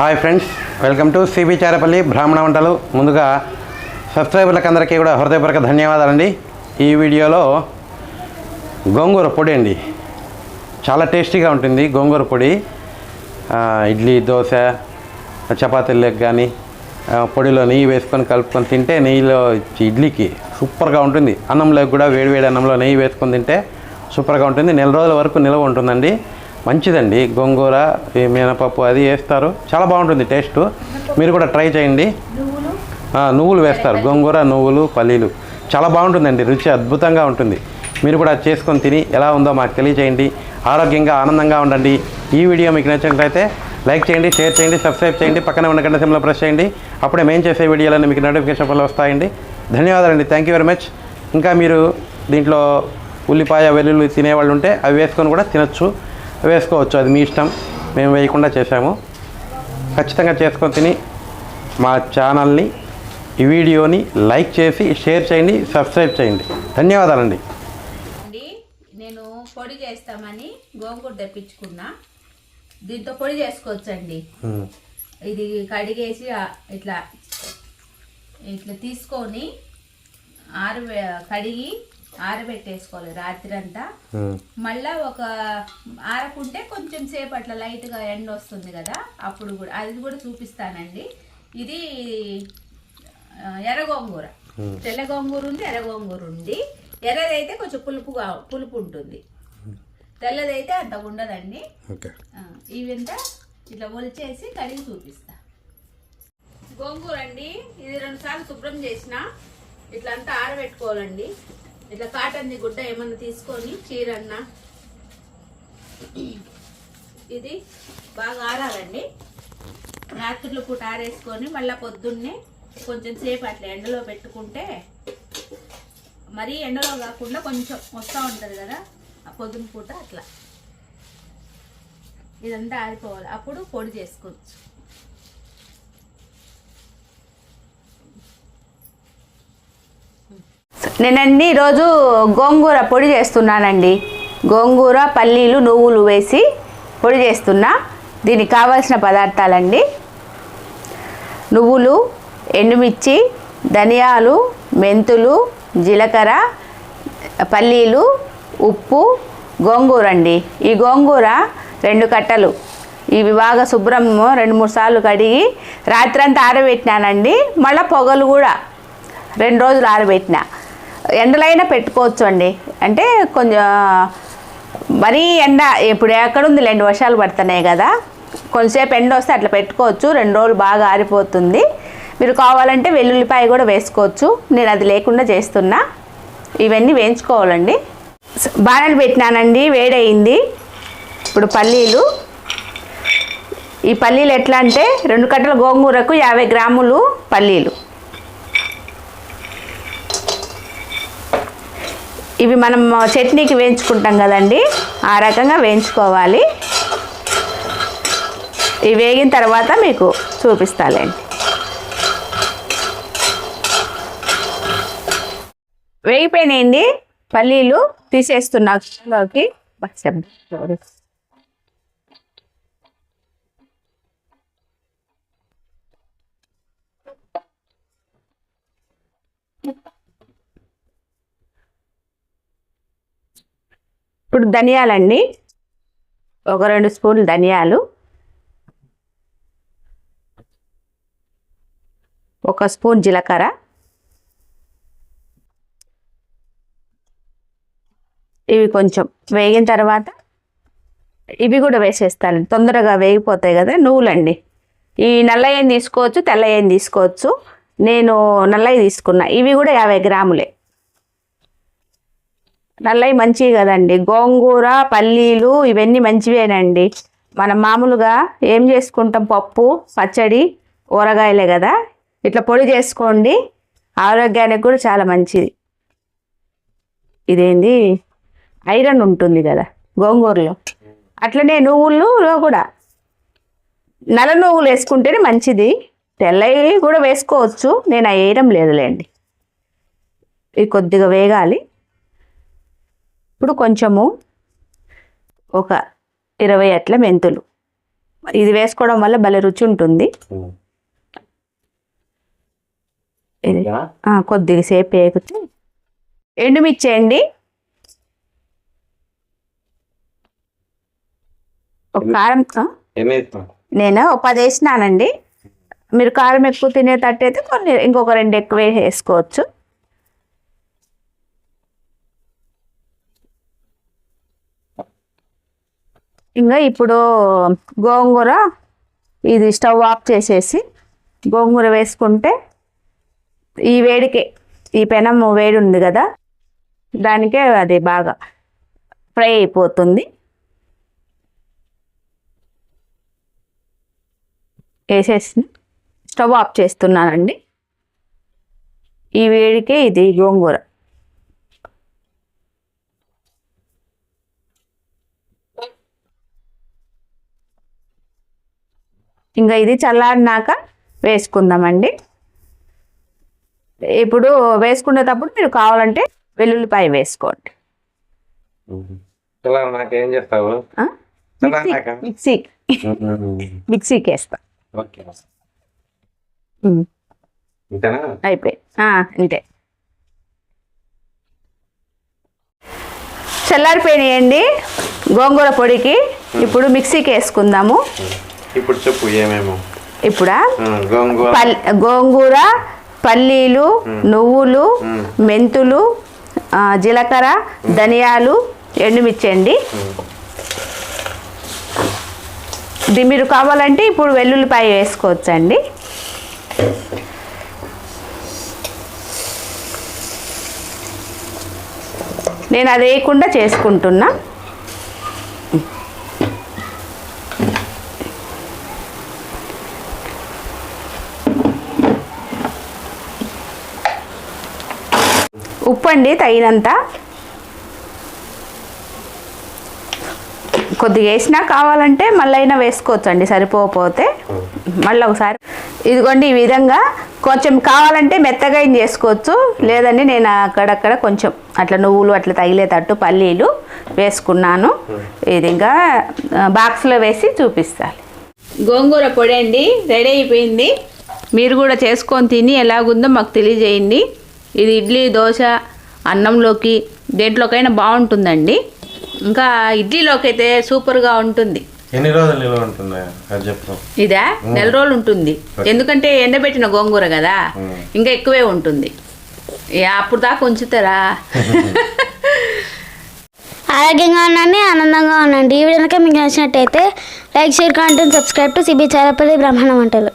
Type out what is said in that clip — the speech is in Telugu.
Hi friends welcome to C B Charapalli బ్రాహ్మణ వంటలు. ముందుగా సబ్స్క్రైబర్లకు అందరికీ కూడా హృదయపూర్వక ధన్యవాదాలండి. ఈ వీడియోలో గోంగూర పొడి అండి. చాలా టేస్టీగా ఉంటుంది గోంగూర పొడి. ఇడ్లీ దోశ చపాతీలకు కానీ పొడిలో నెయ్యి వేసుకొని కలుపుకొని తింటే నెయ్యిలో ఇడ్లీకి సూపర్గా ఉంటుంది. అన్నంలోకి కూడా వేడివేడి అన్నంలో నెయ్యి వేసుకొని తింటే సూపర్గా ఉంటుంది. నెల రోజుల వరకు నిల్వ ఉంటుందండి. మంచిదండి. గోంగూర ఈ మినపప్పు అది వేస్తారు. చాలా బాగుంటుంది టేస్ట్. మీరు కూడా ట్రై చేయండి. నువ్వులు? వేస్తారు. గోంగూర నువ్వులు పల్లీలు. చాలా బాగుంటుందండి. రుచి అద్భుతంగా ఉంటుంది. మీరు కూడా చేసుకొని తిని ఎలా ఉందో మాకు తెలియచేయండి ఆరోగ్యంగా ఆనందంగా ఉండండి. ఈ వీడియో మీకు నచ్చినట్లయితే లైక్ చేయండి షేర్ చేయండి సబ్స్క్రైబ్ చేయండి పక్కనే ఉన్న గంట సింబల్ ప్రెస్ చేయండి. అప్పుడే మేము చేసే వీడియోలన్నీ మీకు నోటిఫికేషన్ వల్ల వస్తాయండి. ధన్యవాదాలండి. థ్యాంక్ యూ వెరీ మచ్ ఇంకా మీరు దీంట్లో ఉల్లిపాయ వెల్లుల్లి తినేవాళ్ళు ఉంటే అవి వేసుకొని కూడా తినొచ్చు. వేసుకోవచ్చు. అది మీ ఇష్టం. మేము వేయకుండా చేసాము ఖచ్చితంగా చేసుకొని తిని మా ఛానల్ని ఈ వీడియోని లైక్ చేసి షేర్ చేయండి సబ్స్క్రైబ్ చేయండి. ధన్యవాదాలండి. అండి నేను పొడి చేస్తామని గోంగూర తెప్పించుకున్నా. దీంతో పొడి చేసుకోవచ్చండి. ఇది కడిగేసి ఇట్లా ఇట్లా తీసుకొని ఆరు కడిగి ఆరబెట్టేసుకోవాలి రాత్రి అంతా మళ్ళా ఒక ఆరకుంటే కొంచెం సేపు అట్లా లైట్గా ఎండ వస్తుంది కదా అప్పుడు కూడా అది కూడా చూపిస్తానండి. ఇది ఎర్ర గోంగూర. తెల్ల గోంగూర ఉంది ఎర్ర గోంగూర ఉంది. ఎర్రదైతే కొంచెం పులుపుగా పులుపు ఉంటుంది తెల్లదైతే అంత ఉండదండి. ఇవంతా ఇట్లా ఒలిచేసి కడిగి చూపిస్తా. గోంగూర అండి ఇది రెండు సార్లు శుభ్రం చేసిన ఇట్లా అంతా ఆరబెట్టుకోవాలండి. ఇట్లా కాటన్ గుడ్డ ఏమన్నా తీసుకొని చీరన్న. ఇది బాగా ఆరాలండి. రాత్రులు పూట ఆరేసుకొని మళ్ళీ పొద్దున్నే కొంచెం సేపు అట్లా ఎండలో పెట్టుకుంటే మరీ ఎండలో కాకుండా కొంచెం వస్తూ ఉంటుంది కదా ఆ పొద్దున పూట అట్లా. ఇదంతా ఆరిపోవాలి. అప్పుడు పొడి చేసుకోవచ్చు. నేనండి ఈరోజు గోంగూర పొడి చేస్తున్నానండి. గోంగూర పల్లీలు నువ్వులు వేసి పొడి చేస్తున్నా. దీనికి కావాల్సిన పదార్థాలండి. నువ్వులు ఎండుమిర్చి ధనియాలు మెంతులు జీలకర్ర పల్లీలు ఉప్పు గోంగూర అండి. ఈ గోంగూర రెండు కట్టలు. ఇవి బాగా శుభ్రం రెండు మూడు సార్లు కడిగి రాత్రంతా ఆరబెట్టినానండి. మళ్ళీ పొగలు కూడా రెండు రోజులు ఆరబెట్టిన. ఎండలైనా పెట్టుకోవచ్చు అండి అంటే కొంచెం మరీ ఎండ ఇప్పుడు ఎక్కడుంది రెండు వర్షాలు పడుతున్నాయి కదా. కొంచెంసేపు ఎండ వస్తే అట్లా పెట్టుకోవచ్చు రెండు రోజులు బాగా ఆరిపోతుంది. మీరు కావాలంటే వెల్లుల్లిపాయ కూడా వేసుకోవచ్చు. నేను అది లేకుండా చేస్తున్నా. ఇవన్నీ వేయించుకోవాలండి. బాణలు పెట్టినానండి వేడయింది. ఇప్పుడు పల్లీలు. ఈ పల్లీలు ఎట్లా అంటే రెండు కట్టల గోంగూరకు యాభై గ్రాములు పల్లీలు. ఇవి మనం చట్నీకి వేయించుకుంటాం కదండి. ఆ రకంగా వేయించుకోవాలి. ఇవి వేగిన తర్వాత మీకు చూపిస్తాలేండి. వేగిపోయినాయండి. పల్లీలు తీసేస్తున్నా. లోకి ఇప్పుడు ధనియాలండి. ఒక రెండు స్పూన్లు ధనియాలు. ఒక స్పూన్ జీలకర్ర. ఇవి కొంచెం వేగిన తర్వాత ఇవి కూడా వేసేస్తాను. తొందరగా వేగిపోతాయి కదా నువ్వులండి. ఈ నల్ల ఏం తీసుకోవచ్చు తెల్ల ఏం తీసుకోవచ్చు. నేను నల్లవి తీసుకున్నా. ఇవి కూడా యాభై గ్రాములే. నల్లవి మంచివి కదండి. గోంగూర పల్లీలు ఇవన్నీ మంచివేనండి. మనం మామూలుగా ఏం చేసుకుంటాం? పప్పు పచ్చడి ఊరగాయలే కదా. ఇట్లా పొడి చేసుకోండి. ఆరోగ్యానికి కూడా చాలా మంచిది. ఇదేంది? ఐరన్ ఉంటుంది కదా గోంగూరలో. అట్లనే నువ్వుల్లో కూడా. నల్ల నువ్వులు వేసుకుంటేనే మంచిది. తెల్లవి కూడా వేసుకోవచ్చు. నేను ఆ వేయడం లేదులేండి. ఇవి కొద్దిగా వేగాలి. ఇప్పుడు కొంచెము ఒక ఇరవై అట్ల మెంతులు. ఇది వేసుకోవడం వల్ల భలే రుచి ఉంటుంది. కొద్దిగా? సేపు వేగుతూ ఎండుమిర్చి అండి ఒక కారం నేను ఒక పది వేసినానండి. మీరు కారం ఎక్కువ తినేటట్టు అయితే కొన్ని ఇంకొక రెండు ఎక్కువ వేసుకోవచ్చు. ఇంకా ఇప్పుడు గోంగూర ఇది స్టవ్ ఆఫ్ చేసేసి గోంగూర వేసుకుంటే ఈ వేడికే ఈ పెనం వేడి ఉంది కదా దానికే అది బాగా ఫ్రై అయిపోతుంది. వేసేసి స్టవ్ ఆఫ్ చేస్తున్నానండి. ఈ వేడికే ఇది గోంగూర. ఇంకా ఇది చల్లారినాక వేసుకుందామండి. ఇప్పుడు వేసుకునేటప్పుడు మీరు కావాలంటే వెల్లుల్లిపాయ వేసుకోండి. ఇలా నాకేం చేస్తావు? ఆ? చల్లారినాక? మిక్సీ. మిక్సీకి వేస్తా అయిపోయి. అంతే చల్లారిపోయినాయండి గోంగూర పొడికి. ఇప్పుడు మిక్సీకి వేసుకుందాము ఇప్పుడు చెప్పు ఏమేమో. ఇప్పుడా? గోంగూర. పల్ గోంగూర పల్లీలు నువ్వులు మెంతులు జీలకర్ర ధనియాలు ఎండుమిర్చి అండి ఇది మీరు కావాలంటే ఇప్పుడు వెల్లుల్లిపాయ వేసుకోవచ్చండి. నేను అది వేయకుండా చేసుకుంటున్నా. ఉప్పు అండి తగినంత. కొద్దిగా వేసినా కావాలంటే మళ్ళీ అయినా వేసుకోవచ్చు అండి సరిపోకపోతే మళ్ళీ ఒకసారి. ఇదిగోండి ఈ విధంగా కొంచెం కావాలంటే మెత్తగా చేసుకోవచ్చు లేదండి నేను అక్కడక్కడ కొంచెం అట్లా నువ్వులు అట్లా తగిలేటట్టు పల్లీలు వేసుకున్నాను. ఇది ఇంకా బాక్స్లో వేసి చూపిస్తాను గోంగూర పొడి అండి రెడీ అయిపోయింది. మీరు కూడా చేసుకొని తిని ఎలాగుందో మాకు తెలియజేయండి. ఇది ఇడ్లీ దోశ అన్నంలోకి దేంట్లోకైనా బాగుంటుందండి. ఇంకా ఇడ్లీలోకి అయితే సూపర్గా ఉంటుంది. ఎన్ని రోజులు నిల్వ ఉంటుంది? అది చెప్పు. ఇదా? నెల రోజులు ఉంటుంది. ఎందుకంటే ఎండబెట్టిన గోంగూర కదా? ఇంకా ఎక్కువే ఉంటుంది. ఏ, అప్పుడు దాకా ఉంచుతారా? ఆరోగ్యంగా ఉండండి ఆనందంగా ఉండండి. ఈ వీడియో కనుక మీకు నచ్చినట్టయితే like share content subscribe to CB Charapalli బ్రహ్మాండ వంటలు.